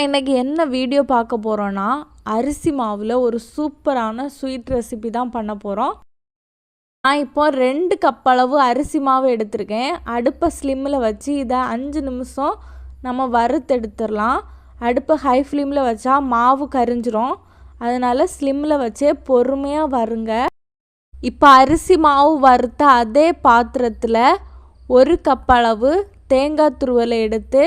நம்ம இன்றைக்கி என்ன வீடியோ பார்க்க போகிறோன்னா அரிசி மாவில் ஒரு சூப்பரான ஸ்வீட் ரெசிபி தான் பண்ண போகிறோம் நான் இப்போ ரெண்டு கப் அளவு அரிசி மாவு எடுத்திருக்கேன். அடுப்பை ஸ்லிம்மில் வச்சு இதை அஞ்சு நிமிஷம் நம்ம வறுத்தெடுத்துடலாம் அடுப்பை ஹை ஃப்ளேமில் வச்சா மாவு கரிஞ்சிரும். அதனால் ஸ்லிம்மில் வச்சே பொறுமையாக வருங்க. இப்போ அரிசி மாவு வறுத்த அதே பாத்திரத்தில் ஒரு கப் அளவு தேங்காய் துருவலை எடுத்து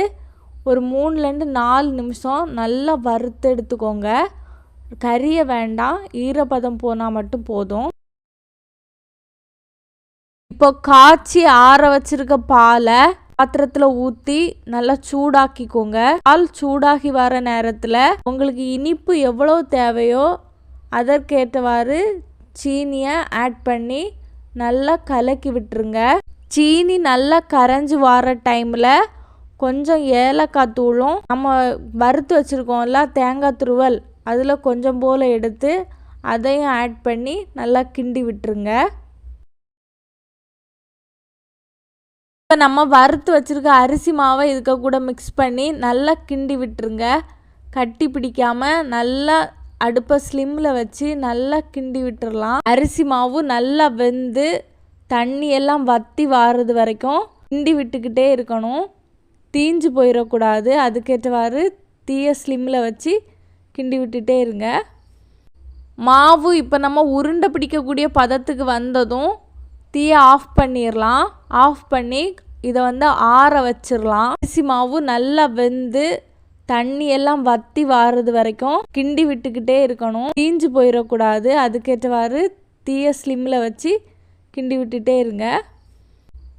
ஒரு மூணுலேருந்து நாலு நிமிஷம் நல்லா வறுத்து எடுத்துக்கோங்க. கறியை வேண்டாம் ஈரப்பதம் போனால் மட்டும் போதும். இப்போ காய்ச்சி ஆற வச்சிருக்க பாலை பாத்திரத்தில் ஊற்றி நல்லா சூடாக்கிக்கோங்க. பால் சூடாகி வர நேரத்தில் உங்களுக்கு இனிப்பு எவ்வளோ தேவையோ அதற்கேற்றவாறு சீனியை ஆட் பண்ணி நல்லா கலக்கி விட்டுருங்க. சீனி நல்லா கரைஞ்சி வர டைமில் கொஞ்சம் ஏலக்காய் தூளும் நம்ம வறுத்து வச்சுருக்கோம்ல தேங்காய் துருவல் அதில் கொஞ்சம் போல் எடுத்து அதையும் ஆட் பண்ணி நல்லா கிண்டி விட்டுருங்க. இப்போ நம்ம வறுத்து வச்சுருக்க அரிசி மாவை இதுக்க கூட மிக்ஸ் பண்ணி நல்லா கிண்டி விட்டுருங்க. கட்டி பிடிக்காமல் நல்லா அடுப்பை ஸ்லிம்மில் வச்சு நல்லா கிண்டி விட்டுடலாம் அரிசி மாவு நல்லா வெந்து தண்ணி எல்லாம் வற்றி வாரது வரைக்கும் கிண்டி விட்டுக்கிட்டே இருக்கணும். தீஞ்சு போயிடக்கூடாது அதுக்கேற்றவாறு தீய ஸ்லிம்மில் வச்சு கிண்டி விட்டுட்டே இருங்க. மாவு இப்போ நம்ம உருண்டை பிடிக்கக்கூடிய பதத்துக்கு வந்ததும் தீயை ஆஃப் பண்ணிடலாம் ஆஃப் பண்ணி இதை வந்து ஆற வச்சிடலாம் அரிசி மாவு நல்லா வெந்து தண்ணி எல்லாம் வத்தி வாரது வரைக்கும் கிண்டி விட்டுக்கிட்டே இருக்கணும். தீஞ்சு போயிடக்கூடாது அதுக்கேற்றவாறு தீய ஸ்லிம்மில் வச்சு கிண்டி விட்டுட்டே இருங்க.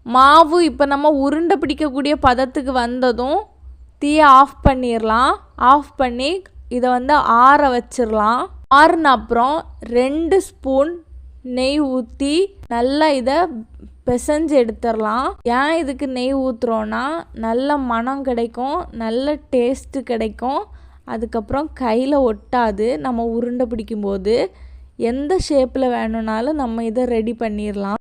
மாவு இப்போ நம்ம உருண்டை பிடிக்கக்கூடிய பதத்துக்கு வந்ததும் தீயை ஆஃப் பண்ணிடலாம் ஆஃப் பண்ணி இதை வந்து ஆற வச்சிடலாம் ஆறுன அப்புறம் ரெண்டு ஸ்பூன் நெய் ஊற்றி நல்லா இதை பிசைஞ்சு எடுத்துடலாம் ஏன் இதுக்கு நெய் ஊற்றுறோன்னா நல்ல மனம் கிடைக்கும் நல்ல டேஸ்ட்டு கிடைக்கும். அதுக்கப்புறம் கையில் ஒட்டாது. நம்ம உருண்டை பிடிக்கும்போது எந்த ஷேப்பில் வேணும்னாலும் நம்ம இதை ரெடி பண்ணிடலாம்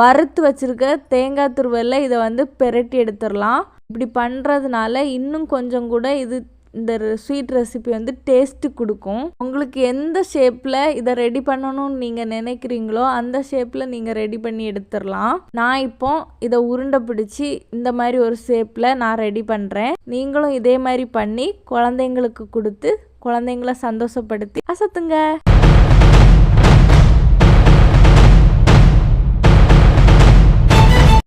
வறுத்து வச்சுருக்க தேங்காய் துருவலில் இதை வந்து பெரட்டி எடுத்துடலாம். இப்படி பண்ணுறதுனால இன்னும் கொஞ்சம் கூட இது இந்த ஸ்வீட் ரெசிபி வந்து டேஸ்ட்டு கொடுக்கும். உங்களுக்கு எந்த ஷேப்பில் இதை ரெடி பண்ணணும்னு நீங்கள் நினைக்கிறீங்களோ அந்த ஷேப்பில் நீங்கள் ரெடி பண்ணி எடுத்துடலாம். நான் இப்போ இதை உருண்டை பிடிச்சி இந்த மாதிரி ஒரு ஷேப்பில் நான் ரெடி பண்ணுறேன் நீங்களும் இதே மாதிரி பண்ணி குழந்தைங்களுக்கு கொடுத்து குழந்தைங்கள சந்தோஷப்படுத்தி அசத்துங்க.